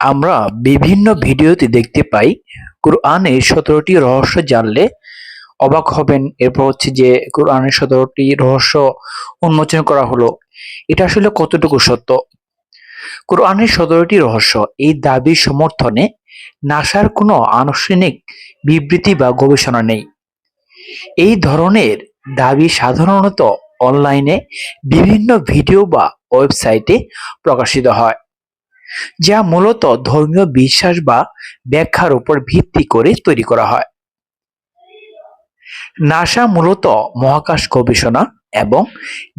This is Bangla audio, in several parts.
আমরা বিভিন্ন ভিডিওতে দেখতে পাই, কোরআনের সতেরোটি রহস্য জানলে অবাক হবেন। এরপর হচ্ছে যে কোরআনের সতেরোটি রহস্য উন্মোচন করা হলো। এটা আসলে কতটুকু সত্য? কোরআনের সতেরোটি রহস্য, এই দাবির সমর্থনে নাসার কোনো আনুষ্ঠানিক বিবৃতি বা গবেষণা নেই। এই ধরনের দাবি সাধারণত অনলাইনে বিভিন্ন ভিডিও বা ওয়েবসাইটে প্রকাশিত হয়। যা মূলত ধর্মীয় বিশ্বাস বা ব্যাখ্যার উপর ভিত্তি করে তৈরি করা হয়। নাসা মূলত মহাকাশ গবেষণা এবং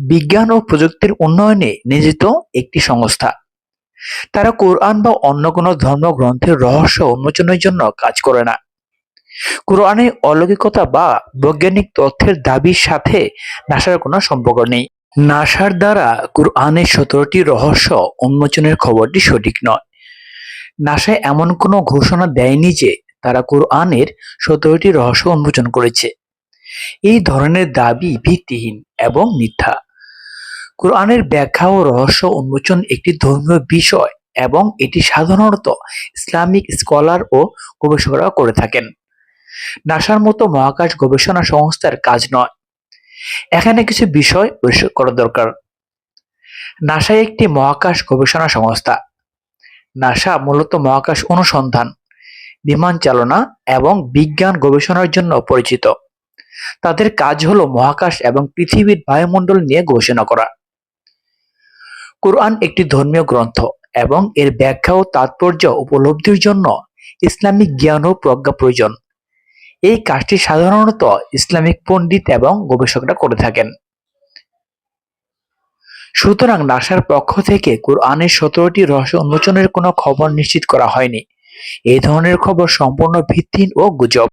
বিজ্ঞান ও প্রযুক্তির উন্নয়নে নিয়োজিত একটি সংস্থা। তারা কোরআন বা অন্য কোনো ধর্মগ্রন্থের রহস্য উন্মোচনের জন্য কাজ করে না। কোরআনে অলৌকিকতা বা বৈজ্ঞানিক তথ্যের দাবির সাথে নাসার কোনো সম্পর্ক নেই। নাসার দ্বারা কুরআনের সতেরোটি রহস্য উন্মোচনের খবরটি সঠিক নয়। নাসা এমন কোনো ঘোষণা দেয়নি যে তারা কোরআনের সতেরোটি রহস্য উন্মোচন করেছে। এই ধরনের দাবি ভিত্তিহীন এবং মিথ্যা। কোরআনের ব্যাখ্যা ও রহস্য উন্মোচন একটি ধর্মীয় বিষয় এবং এটি সাধারণত ইসলামিক স্কলার ও গবেষকরা করে থাকেন। নাসার মতো মহাকাশ গবেষণা সংস্থার কাজ নয়। এখানে কিছু বিষয় পরিষ্কার করা দরকার। নাসা একটি মহাকাশ গবেষণা সংস্থা। নাসা মূলত মহাকাশ অনুসন্ধান, বিমান চালনা এবং বিজ্ঞান গবেষণার জন্য পরিচিত। তাদের কাজ হলো মহাকাশ এবং পৃথিবীর বায়ুমণ্ডল নিয়ে গবেষণা করা। কোরআন একটি ধর্মীয় গ্রন্থ এবং এর ব্যাখ্যা ও তাৎপর্য উপলব্ধির জন্য ইসলামিক জ্ঞান ও প্রজ্ঞা প্রয়োজন। এই কাজটি সাধারণত ইসলামিক পণ্ডিত এবং গবেষকরা করে থাকেন। সুতরাং নাসার পক্ষ থেকে কোরআনের সতেরোটি রহস্য উন্মোচনের কোনো খবর নিশ্চিত করা হয়নি। এই ধরনের খবর সম্পূর্ণ ভিত্তিহীন ও গুজব।